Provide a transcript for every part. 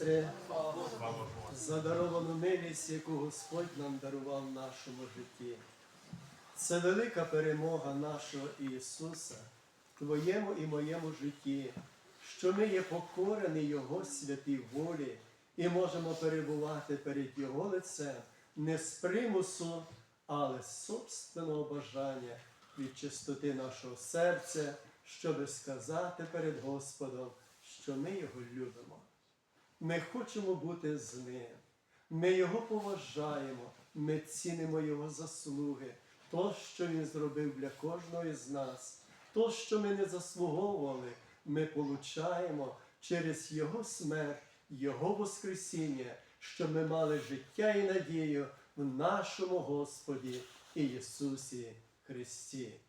сестри, за даровану милість, яку Господь нам дарував в нашому житті. Це велика перемога нашого Ісуса твоєму і моєму житті, що ми є покорені Його святій волі і можемо перебувати перед Його лицем не з примусу, але з собственного бажання від чистоти нашого серця, щоби сказати перед Господом, що ми Його любимо. Ми хочемо бути з ним. Ми його поважаємо, ми цінимо його заслуги, то, що він зробив для кожного із нас, то, що ми не заслуговували, ми получаємо через Його смерть, Його Воскресіння, щоб ми мали життя і надію в нашому Господі Ісусі Христі.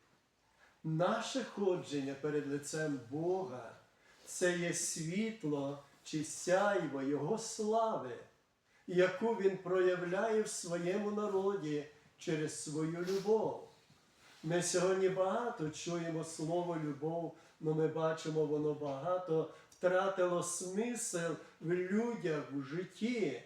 Наше ходження перед лицем Бога це є світло чи сяйво Його слави, яку Він проявляє в своєму народі через свою любов. Ми сьогодні багато чуємо слово любов, але ми бачимо, воно багато втратило смисл в людях, в житті.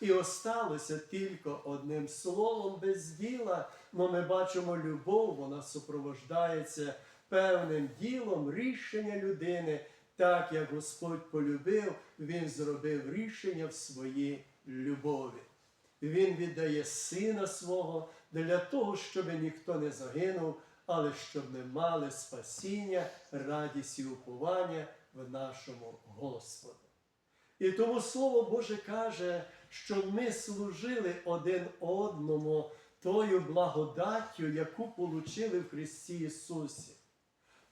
І осталося тільки одним словом без діла, але ми бачимо любов, вона супровождається певним ділом рішення людини. Так як Господь полюбив, Він зробив рішення в своїй любові. Він віддає сина свого для того, щоб ніхто не загинув, але щоб ми мали спасіння, радість і уповання в нашому Господу. І тому Слово Боже каже, що ми служили один одному тою благодаттю, яку получили в Христі Ісусі.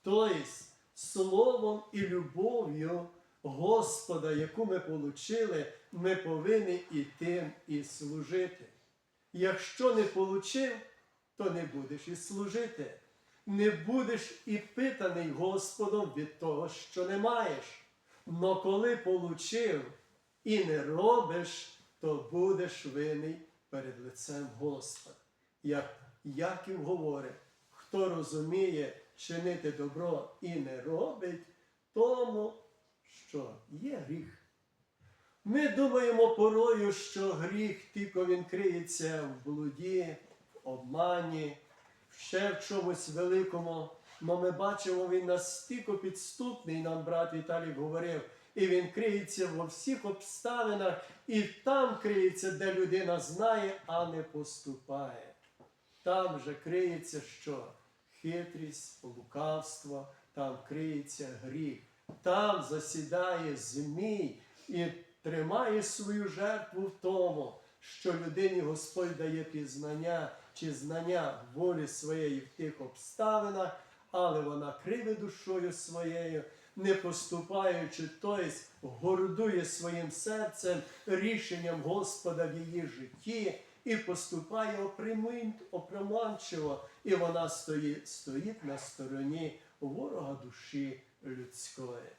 Тобто словом і любов'ю Господа, яку ми получили, ми повинні і тим і служити. Якщо не получив, то не будеш і служити. Не будеш і питаний Господом від того, що не маєш. Но коли получив і не робиш, то будеш винний перед лицем Господа. Як Яків говорить, хто розуміє чинити добро і не робить, тому що є гріх. Ми думаємо порою, що гріх тільки він криється в блуді, в обмані, ще в чомусь великому. Но ми бачимо, він настільки підступний, нам брат Віталій говорив, і він криється во всіх обставинах, і там криється, де людина знає, а не поступає. Там же криється що? Хитрість, лукавство, там криється гріх, там засідає змій і тримає свою жертву в тому, що людині Господь дає пізнання чи знання волі своєї в тих обставинах, але вона криве душою своєю, не поступаючи, тобто гордує своїм серцем рішенням Господа в її житті і поступає оприманчиво, і вона стоїть, стоїть на стороні ворога душі людської.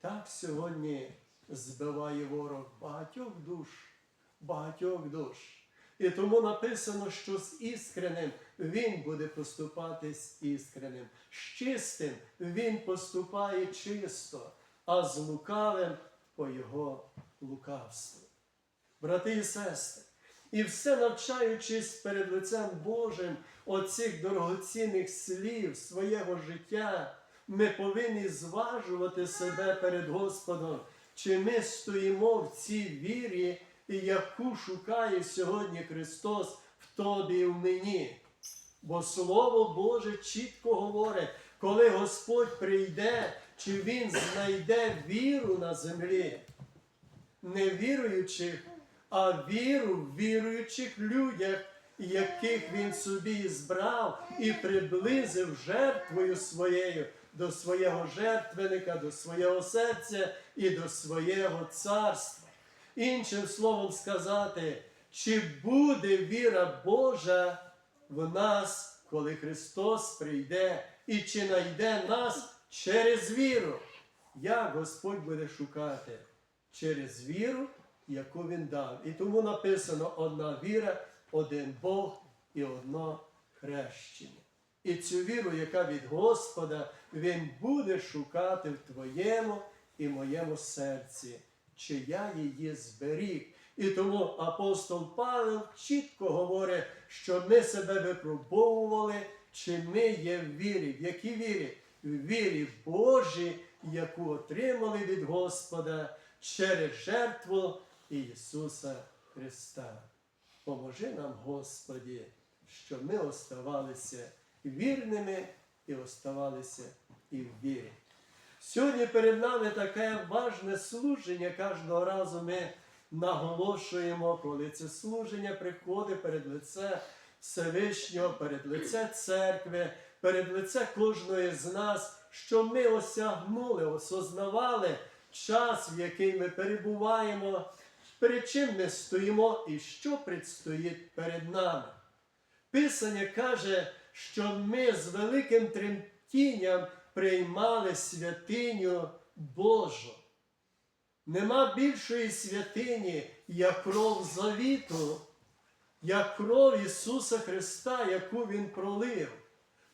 Так сьогодні збиває ворог багатьох душ, багатьох душ. І тому написано, що з іскренним він буде поступати з іскренним, з чистим він поступає чисто, а з лукавим по його лукавству. Брати і сестри, і все навчаючись перед лицем Божим оцих дорогоцінних слів свого життя, ми повинні зважувати себе перед Господом, чи ми стоїмо в цій вірі, яку шукає сьогодні Христос в тобі і в мені. Бо Слово Боже чітко говорить, коли Господь прийде, чи Він знайде віру на землі, не віруючих, а віру в віруючих людях, яких він собі збрав і приблизив жертвою своєю до свого жертвенника, до свого серця і до свого царства. Іншим словом сказати, чи буде віра Божа в нас, коли Христос прийде, і чи найде нас через віру? Як Господь буде шукати? Через віру, яку Він дав. І тому написано одна віра, один Бог і одно хрещення. І цю віру, яка від Господа, Він буде шукати в твоєму і моєму серці. чи я її зберіг. І тому апостол Павел чітко говорить, що ми себе випробовували, чи ми є в вірі. В якій вірі? В вірі Божій, яку отримали від Господа через жертву Ісуса Христа. Поможи нам, Господі, щоб ми оставалися вірними і оставалися і в вірі. Сьогодні перед нами таке важне служення. Кожного разу ми наголошуємо, коли це служення приходить перед лице Всевишнього, перед лице церкви, перед лице кожної з нас, що ми осягнули, осознавали час, в який ми перебуваємо, перед чим ми стоїмо і що предстоїть перед нами. Писання каже, що ми з великим тремтінням приймали святиню Божу. Нема більшої святині, як кров завіту, як кров Ісуса Христа, яку Він пролив.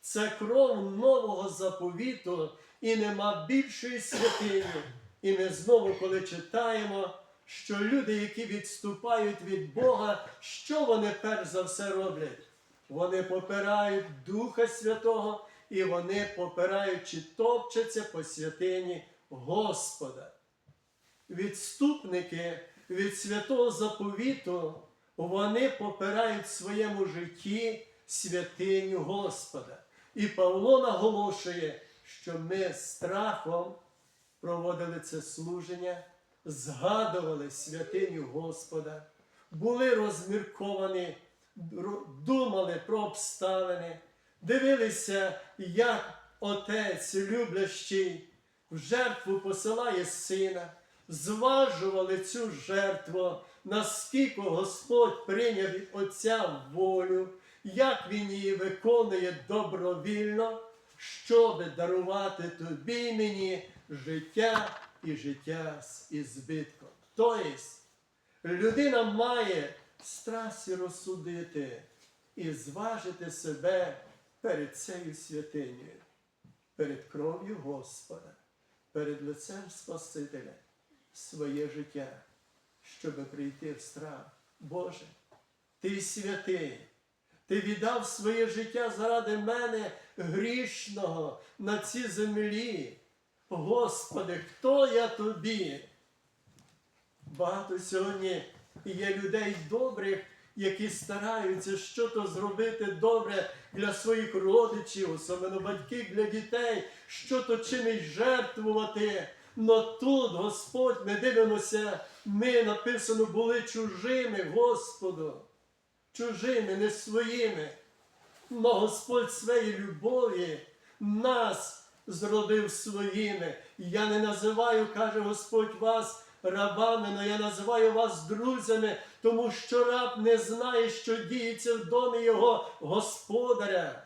Це кров нового заповіту, і нема більшої святині. І ми знову, коли читаємо, що люди, які відступають від Бога, що вони перш за все роблять? Вони попирають Духа Святого і вони попирають чи топчаться по святині Господа. Відступники від святого заповіту, вони попирають в своєму житті святиню Господа. І Павло наголошує, що ми страхом проводили це служення, згадували святиню Господа, були розмірковані, думали про обставини, дивилися, як Отець люблящий в жертву посилає сина, зважували цю жертву, наскільки Господь прийняв Отця волю, як Він її виконує добровільно, щоби дарувати тобі мені життя і життя з ізбитком. Тобто, людина має страсті розсудити і зважити себе перед цією святинею, перед кров'ю Господа, перед лицем Спасителя, своє життя, щоб прийти в страх. Боже, ти святий, ти віддав своє життя заради мене грішного на цій землі. Господи, хто я тобі? Багато сьогодні є людей добрих, які стараються щось зробити добре для своїх родичів, особливо батьків для дітей, що-то чимось жертвувати. Но тут, Господь, ми дивимося, ми написано були чужими Господу, чужими, не своїми. Но Господь своєї любові нас зродив своїми. Я не називаю, каже Господь, вас рабами, але я називаю вас друзями, тому що раб не знає, що діється в домі його господаря.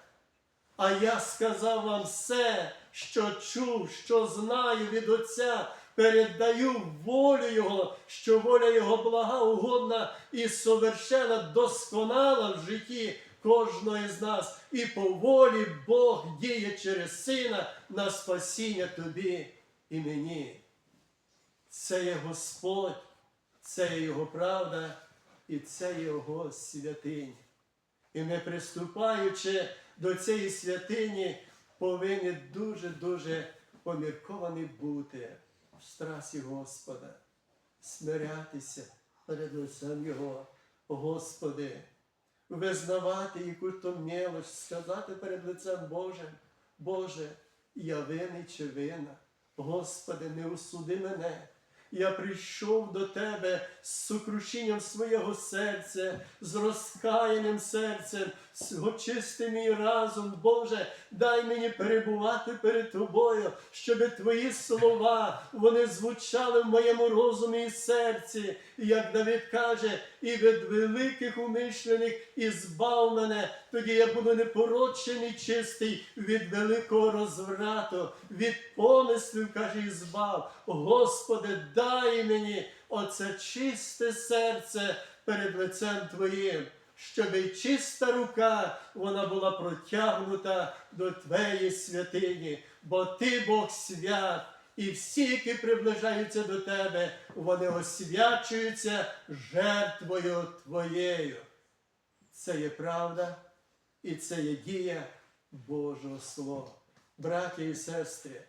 А я сказав вам все, що чув, що знаю від Отця, передаю волю Його, що воля Його блага, угодна і совершена, досконала в житті кожного з нас. І по волі Бог діє через Сина на спасіння тобі і мені. Це є Господь, це є Його правда і це Його святиня. І ми, приступаючи до цієї святині, повинні дуже-дуже помірковані бути в страсі Господа, смирятися перед лицем Його, Господи, визнавати яку то мелоч, сказати перед лицем Божим, Боже, я винний чи вина, Господи, не осуди мене. Я прийшов до Тебе з сокрушінням свого серця, з розкаяним серцем, очисти мій разум, Боже, дай мені перебувати перед Тобою, щоб Твої слова вони звучали в моєму розумі і серці. Як Давид каже, і від великих умишлених і збав мене, тоді я буду непорочений, чистий від великого розврату, від помислів, каже, і збав. Господи, дай мені оце чисте серце перед лицем Твоїм. Щоб і чиста рука вона була протягнута до Твоєї святині, бо Ти Бог свят, і всі, які приближаються до тебе, вони освячуються жертвою Твоєю. Це є правда і це є дія Божого Слова. Браття і сестри,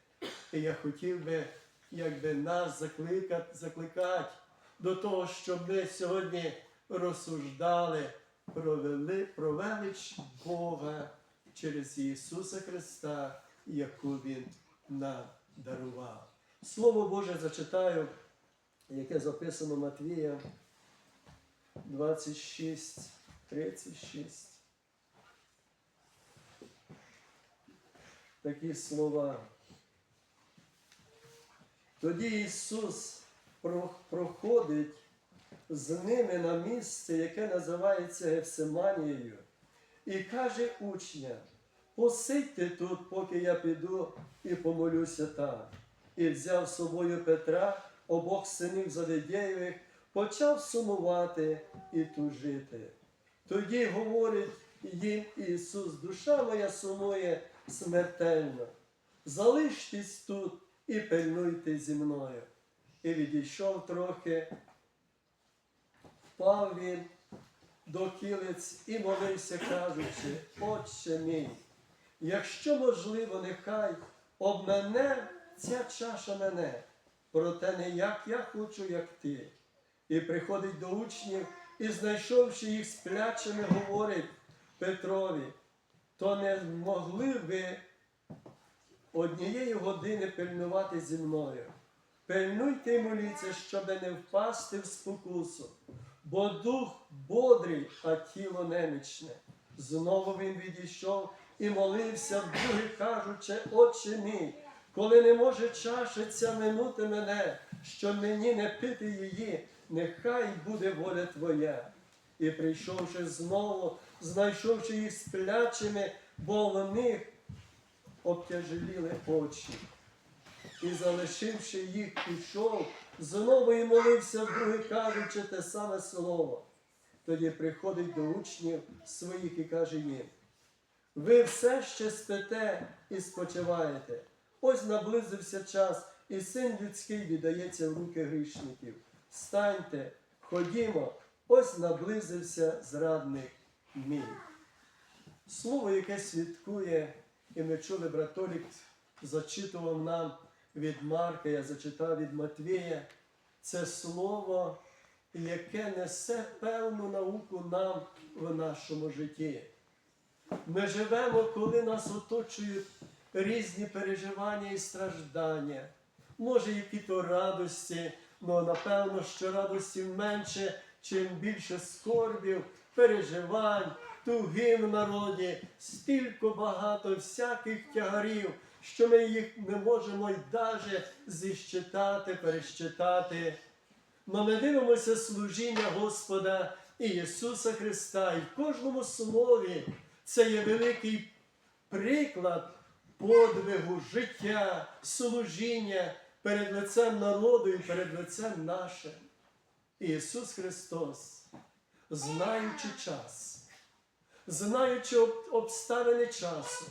я хотів би, якби нас закликати, закликати до того, щоб ми сьогодні розсуждали про, вели, про Бога через Ісуса Христа, яку Він нам дарував. Слово Боже зачитаю, яке записано Матвія 26, 36. Такі слова. Тоді Ісус проходить з ними на місце, яке називається Гефсиманією, і каже учням, посидьте тут, поки я піду і помолюся там. І взяв з собою Петра, обох синів Заведєєвих, почав сумувати і тужити. Тоді говорить їм Ісус, душа моя сумує смертельно. Залиштесь тут і пильнуйте зі мною. І відійшов трохи, впав він до кілиць і молився, кажучи, Отче мій, якщо можливо, нехай обмене ця чаша мене, проте не як я хочу, як ти. І приходить до учнів і, знайшовши їх сплячими, говорить Петрові, то не могли ви однієї години пильнувати зі мною. Пильнуйте й моліться, щоб не впасти в спокусу, бо дух бодрий, а тіло немічне. Знову він відійшов і молився вдруге, кажучи, Отче мій, коли не може чаша ця минути мене, що мені не пити її, нехай буде воля Твоя. І прийшовши знову, знайшовши їх сплячими, бо в них обтяжеліли очі. І залишивши їх, пішов, знову і молився вдруге, кажучи те саме слово. Тоді приходить до учнів своїх і каже їм: ви все ще спите і спочиваєте. Ось наблизився час, і син людський віддається в руки грішників. Станьте, ходімо, ось наблизився зрадник мій. Слово, яке свідкує, і ми чули, братолік зачитував нам від Марка, я зачитав від Матвія. Це слово, яке несе певну науку нам в нашому житті. Ми живемо, коли нас оточують різні переживання і страждання. Може, які то радості, але напевно, що радості менше, чим більше скорбів, переживань, туги в народі, стільки багато всяких тягарів, що ми їх не можемо й даже зіщитати, перещитати. Но ми дивимося служіння Господа Ісуса Христа, і в кожному слові це є великий приклад подвигу, життя, служіння перед лицем народу і перед лицем нашим. Ісус Христос, знаючи час, знаючи обставини часу,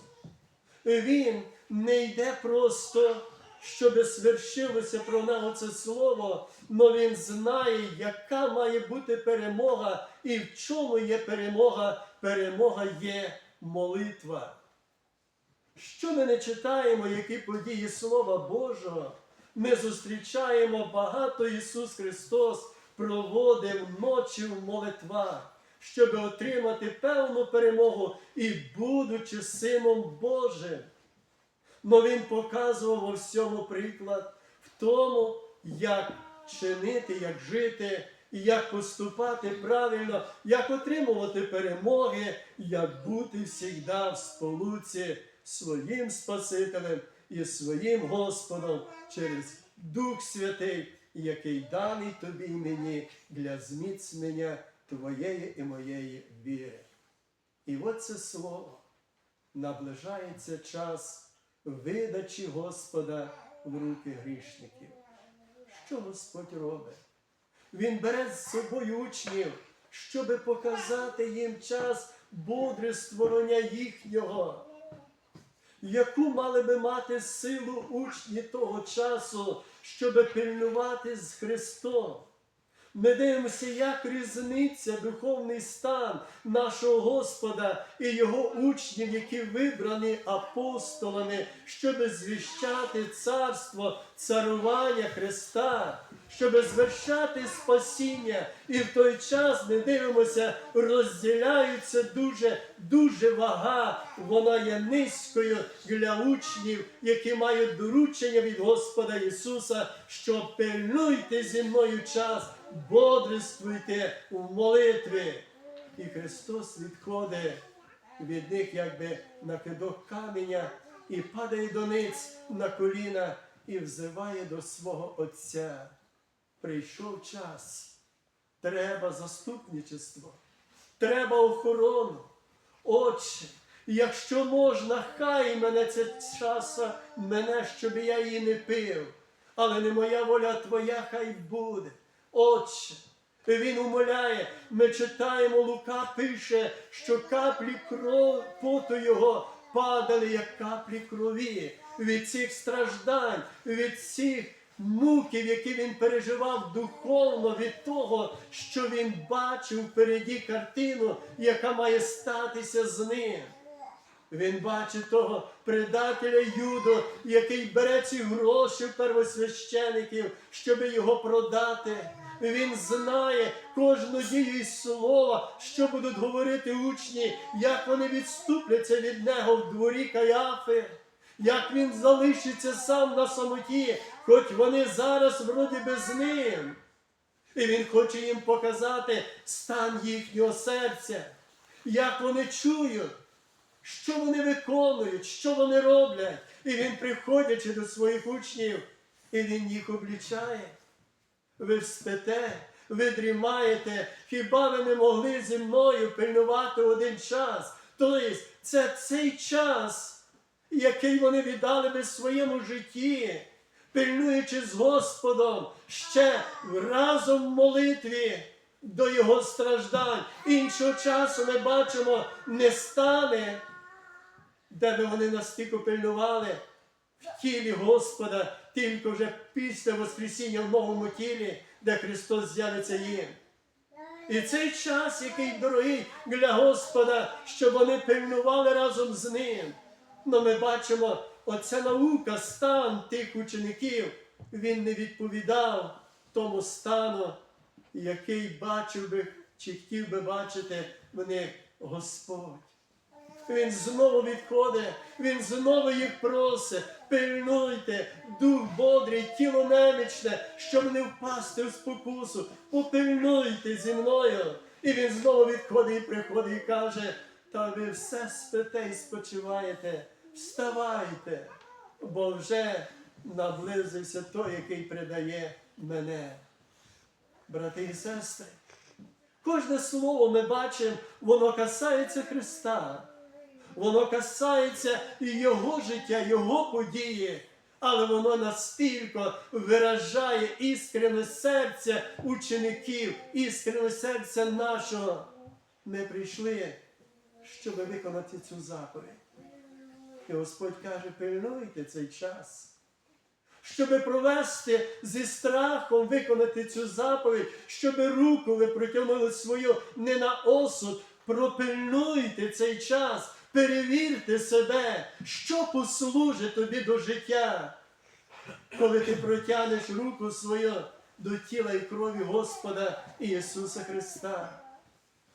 Він не йде просто, щоб свершилося про нього це слово, але Він знає, яка має бути перемога і в чому є перемога. Перемога є молитва. Що ми не читаємо, які події Слова Божого, ми зустрічаємо багато Ісус Христос проводив ночі в молитвах, щоб отримати певну перемогу і будучи Сином Божим. Но Він показував у всьому приклад в тому, як чинити, як жити, і як поступати правильно, як отримувати перемоги, як бути завжди в сполуці своїм Спасителем і своїм Господом через Дух Святий, який даний тобі і мені для зміцнення твоєї і моєї віри. І от це слово наближається час видачі Господа в руки грішників. Що Господь робить? Він бере з собою учнів, щоб показати їм час бодрствування їхнього. яку мали би мати силу учні того часу, щоб пильнувати з Христом. Ми дивимося, як різниця духовний стан нашого Господа і його учнів, які вибрані апостолами, щоб звіщати царство, царування Христа, щоб звершати спасіння. І в той час ми дивимося, розділяються дуже, дуже вага. Вона є низькою для учнів, які мають доручення від Господа Ісуса, що пильнуйте зі мною час, бодрствуйте у молитві. І Христос відходить від них, якби на кидок каменя, і падає до ниць на коліна і взиває до свого Отця. Прийшов час. Треба заступничество, треба охорону. Отче, якщо можна, хай мене це часа, мене, щоб я її не пив. Але не моя воля, а твоя хай буде. Отче, він умоляє, ми читаємо, Лука пише, що каплі кров поту його падали, як каплі крові від цих страждань, від цих муків, які він переживав духовно від того, що він бачив впереді картину, яка має статися з ним. Він бачить того предателя Юду, який бере ці гроші первосвящеників, щоб його продати. Він знає кожну дію і слово, що будуть говорити учні, як вони відступляться від нього в дворі Каяфи, як він залишиться сам на самоті, хоч вони зараз вроді би з ним. І він хоче їм показати стан їхнього серця, як вони чують, що вони виконують, що вони роблять. І він, приходячи до своїх учнів, і він їх облічає. Ви спите, ви дрімаєте, хіба ви не могли зі мною пильнувати один час? Тобто це цей час, який вони віддали би своєму житті, пильнуючи з Господом ще разом в молитві до Його страждань. Іншого часу ми бачимо, не стане, де би вони настільки пильнували в тілі Господа, тільки вже після Воскресіння в новому тілі, де Христос з'явиться їм. І цей час, який дорогий для Господа, щоб вони пильнували разом з ним. Но ми бачимо, оця наука, стан тих учеників, він не відповідав тому стану, який бачив би чи хотів би бачити в них Господь. Він знову відходить, він знову їх просить, пильнуйте, дух бодрий, тіло немічне, щоб не впасти в спокусу, попильнуйте зі мною. І він знову відходить і приходить і каже, та ви все спите і спочиваєте, вставайте, бо вже наблизився той, який придає мене. Брати і сестри, кожне слово ми бачимо, воно касається Христа. Воно касається і Його життя, Його події, але воно настільки виражає іскрене серця учеників, іскрене серця нашого. Ми прийшли, щоб виконати цю заповідь. І Господь каже, пильнуйте цей час. Щоб провести зі страхом виконати цю заповідь, щоб руку ви протягнули свою не на осуд, пропильнуйте цей час, перевірте себе, що послужить тобі до життя, коли ти протягнеш руку свою до тіла і крові Господа Ісуса Христа.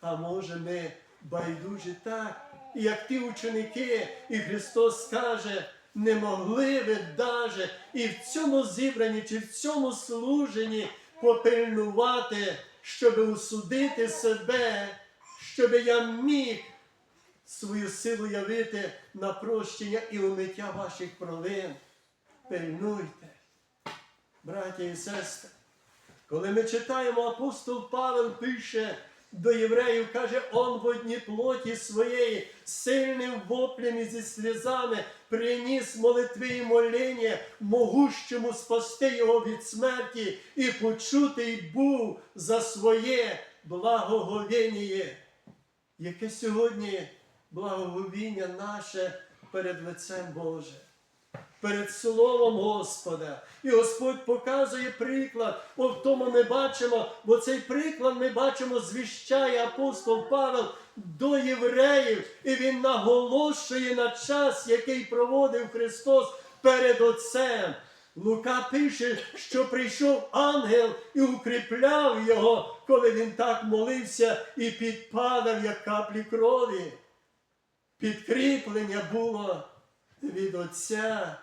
А може ми байдужі так, як ті ученики, і Христос каже, не могли ви даже і в цьому зібранні, чи в цьому служенні попильнувати, щоб усудити себе, щоб я міг свою силу явити на прощення і умиття ваших провин. Пильнуйте, браття і сестри. Коли ми читаємо, апостол Павел пише до євреїв, каже, он в одній плоті своєї сильним воплем і зі сльозами приніс молитви і моління, могущому спасти його від смерті, і почутий був за своє благоговіння, яке сьогодні благоговіння наше перед лицем Божим, перед Словом Господа. І Господь показує приклад. О, в тому ми бачимо, бо цей приклад ми бачимо, звіщає апостол Павел до євреїв, і він наголошує на час, який проводив Христос перед Отцем. Лука пише, що прийшов ангел і укріпляв його, коли він так молився і підпадав, як каплі крові. Підкріплення було від Отця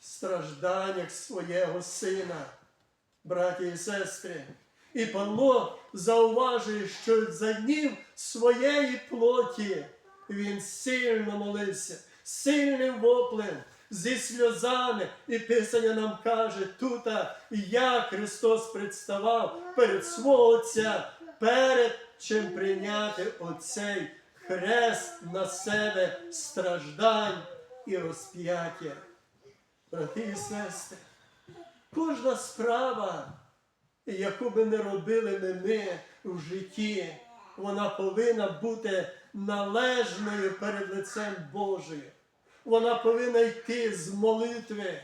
в стражданнях свого сина, браті і сестри. І Павло зауважує, що за днів своєї плоті він сильно молився, сильним воплем, зі сльозами. І Писання нам каже тут, як Христос представав перед свого Отця, перед чим прийняти оцей хрест на себе страждань і розп'яття. Брати і сестри, кожна справа, яку би не робили ми, ми в житті, вона повинна бути належною перед лицем Божим. Вона повинна йти з молитви,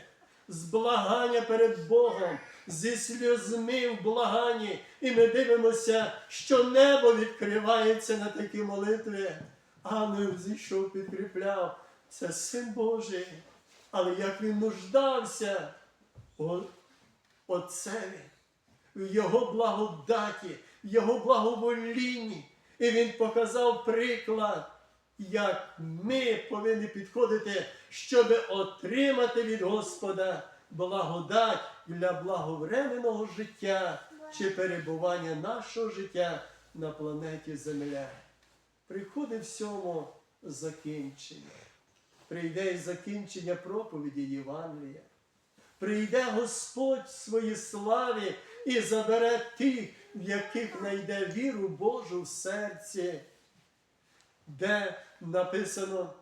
з благання перед Богом, зі сльозми в благанні. І ми дивимося, що небо відкривається на такі молитви. Ангел зійшов, підкріпляв. Це син Божий. Але як він нуждався о- Отцеві, в Його благодаті, в Його благоволінні. І він показав приклад, як ми повинні підходити, щоб отримати від Господа благодать для благовременного життя чи перебування нашого життя на планеті Земля. Приходить всьому закінчення. Прийде і закінчення проповіді Євангелія. Прийде Господь в своїй славі і забере тих, в яких знайде віру Божу в серці, де написано,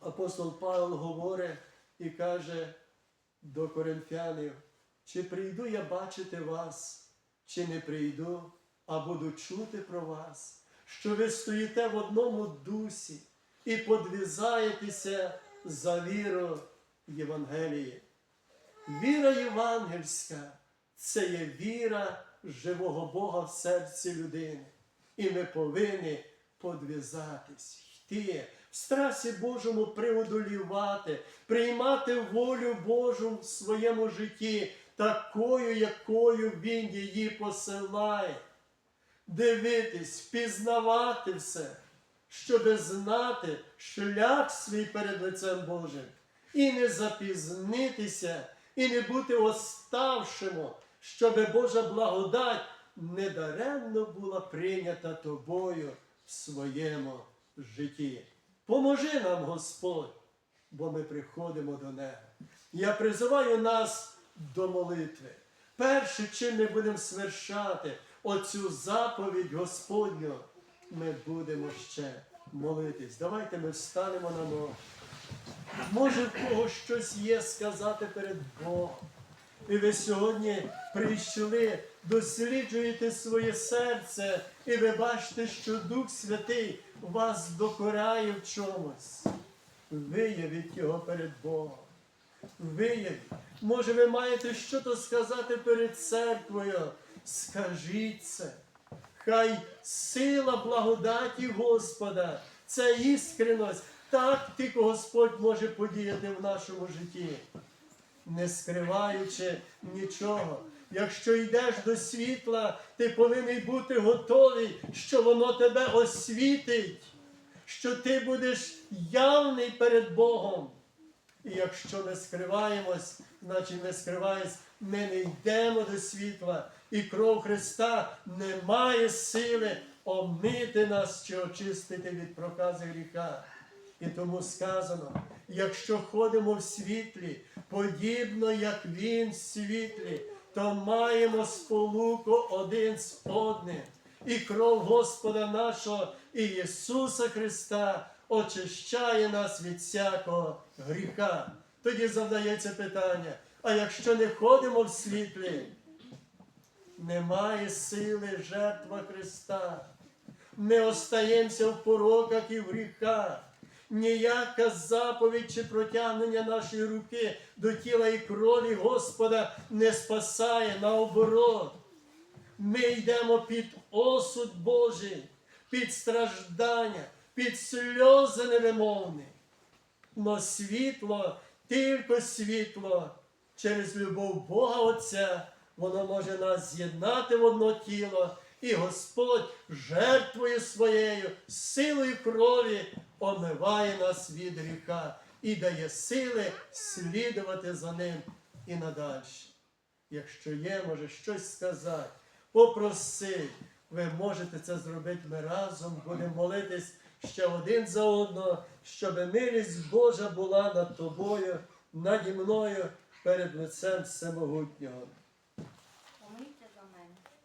апостол Павло говорить і каже до коринфянів, чи прийду я бачити вас, чи не прийду, а буду чути про вас, що ви стоїте в одному дусі і подвізаєтеся за віру Євангелії. Віра євангельська це є віра живого Бога в серці людини. І ми повинні подвізатись, йти, страсі Божому преодолівати, приймати волю Божу в своєму житті, такою, якою Він її посилає. Дивитись, пізнавати все, щоб знати шлях свій перед лицем Божим і не запізнитися, і не бути оставшимо, щоб Божа благодать недаремно була прийнята тобою в своєму житті. Поможи нам, Господь, бо ми приходимо до Нього. Я призиваю нас до молитви. Перше, чим ми будемо свершати оцю заповідь Господню, ми будемо ще молитись. Давайте ми встанемо на ноги. Може, в кого щось є сказати перед Богом. І ви сьогодні прийшли, досліджуєте своє серце, і ви бачите, що Дух Святий вас докоряє в чомусь. Виявіть його перед Богом. Виявіть. Може, ви маєте щось сказати перед церквою. Скажіть це. Хай сила благодаті Господа, ця іскреність, так тільки Господь може подіяти в нашому житті, не скриваючи нічого. Якщо йдеш до світла, ти повинен бути готовий, що воно тебе освітить, що ти будеш явний перед Богом. І якщо ми скриваємось, значить ми скриваємось, ми не йдемо до світла. І кров Христа не має сили омити нас чи очистити від прокази гріха. І тому сказано, якщо ходимо в світлі, подібно як Він в світлі, то маємо сполуку один з одним. І кров Господа нашого і Ісуса Христа очищає нас від всякого гріха. Тоді завдається питання: а якщо не ходимо в світлі, немає сили жертва Христа. Ми остаємося в пороках і в гріхах. Ніяка заповідь чи протягнення нашої руки до тіла і крові Господа не спасає наоборот. Ми йдемо під осуд Божий, під страждання, під сльози невимовні. Но світло, тільки світло через любов Бога Отця, воно може нас з'єднати в одно тіло, і Господь жертвою своєю, силою крові омиває нас від гріха і дає сили слідувати за ним і надальше. Якщо є, може щось сказати, попроси, ви можете це зробити. Ми разом будемо молитись ще один за одного, щоб милість Божа була над тобою, наді мною перед лицем Всемогутнього.